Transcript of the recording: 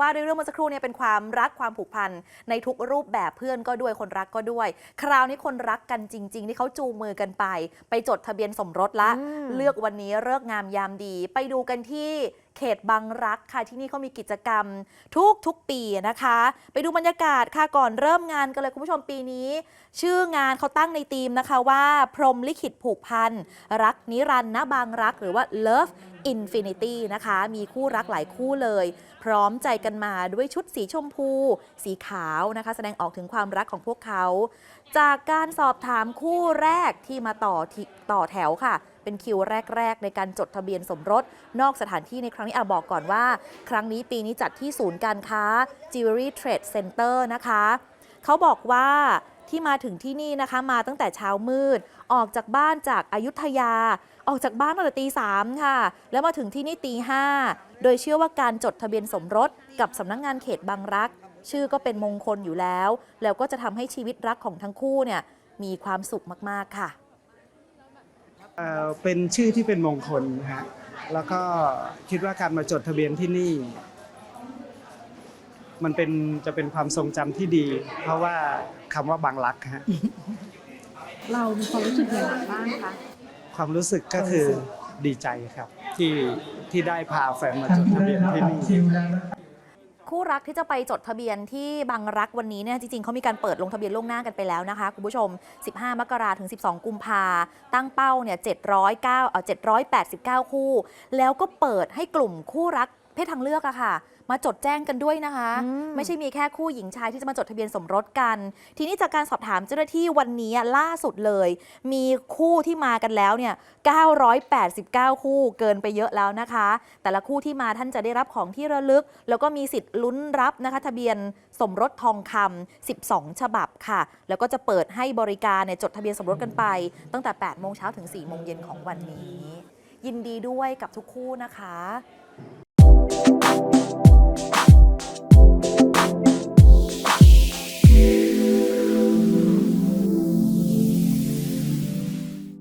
ว่าด้วยเรื่องเมื่อสักครู่เนี่ยเป็นความรักความผูกพันในทุกรูปแบบเพื่อนก็ด้วยคนรักก็ด้วย คราวนี้คนรักกันจริง ๆ ที่เขาจูงมือกันไป ไปจดทะเบียนสมรสละอืมเลือกวันนี้เลิกษ์งามยามดี ไปดูกันที่ เขตบางรักค่ะที่นี่เขามีกิจกรรมทุกทุกปีนะคะ ไปดูบรรยากาศค่ะก่อนเริ่มงานกันเลยคุณผู้ชมปีนี้ ชื่องานเขาตั้งในธีมนะคะว่า พรมลิขิตผูกพัน รักนิรันดร์ณบางรัก หรือว่า Love Infinity นะคะ มีคู่รักหลายคู่เลย พร้อมใจกันมาด้วยชุดสีชมพู สีขาวนะคะ แสดงออกถึงความรักของพวกเขา จากการสอบถามคู่แรกที่มาต่อต่อแถวค่ะ เป็นคิวแรก ๆ ในการจดทะเบียนสมรส นอกสถานที่ในครั้งนี้อาบอกก่อนว่า ครั้งนี้ปีนี้จัดที่ศูนย์การค้า Jewelry Trade Center นะคะ เขาบอกว่าที่มาถึงที่นี่นะคะมาตั้งแต่เช้ามืด ออกจากบ้านจากอายุทยา ออกจากบ้านตั้งแต่ตีสามค่ะ แล้วมาถึงที่นี่ตีห้าโดยเชื่อว่าการจดทะเบียนสมรส กับสำนักงงานเขตบางรัก ชื่อก็เป็นมงคลอยู่แล้ว แล้วก็จะทำให้ชีวิตรักของทั้งคู่เนี่ยมีความสุขมาก ๆ ค่ะ เอ่อเป็นชื่อที่เป็นมงคลนะฮะแล้วก็คิดว่าการมาจดทะเบียนที่นี่ มันเป็นจะเป็นความทรงจำที่ดี เพราะว่าคำว่าบางรักฮะเรามีความรู้สึกอย่างไรบ้างคะความรู้สึกก็คือดีใจครับ ที่ที่ได้พาแฟนมาจดทะเบียนที่นี่ คู่รักที่จะไปจดทะเบียนที่บางรักวันนี้เนี่ยจริงๆเขามีการเปิดลงทะเบียนล่วงหน้ากันไปแล้วนะคะ คุณผู้ชม 15 มกราถึง 12 กุมภาตั้งเป้าเนี่ย709เอ่อ789 คู่ แล้วก็เปิดให้กลุ่มคู่รัก เพศทางเลือกอะค่ะ มาจดแจ้งกันด้วยนะคะอืมไม่ใช่มีแค่คู่หญิงชายที่จะมาจดทะเบียนสมรสกัน ทีนี้จากการสอบถามเจ้าหน้าที่วันนี้ล่าสุดเลย มีคู่ที่มากันแล้วเนี่ย 989 คู่เกินไปเยอะแล้วนะคะ แต่ละคู่ที่มาท่านจะได้รับของที่ระลึก แล้วก็มีสิทธิ์ลุ้นรับนะคะทะเบียนสมรสทองคำ12 ฉบับค่ะ แล้วก็จะเปิดให้บริการเนี่ยจดทะเบียนสมรสกันไป ตั้งแต่ 8 โมงเช้าถึง 4 โมงเย็นของวันนี้ ยินดีด้วยกับทุกคู่นะคะ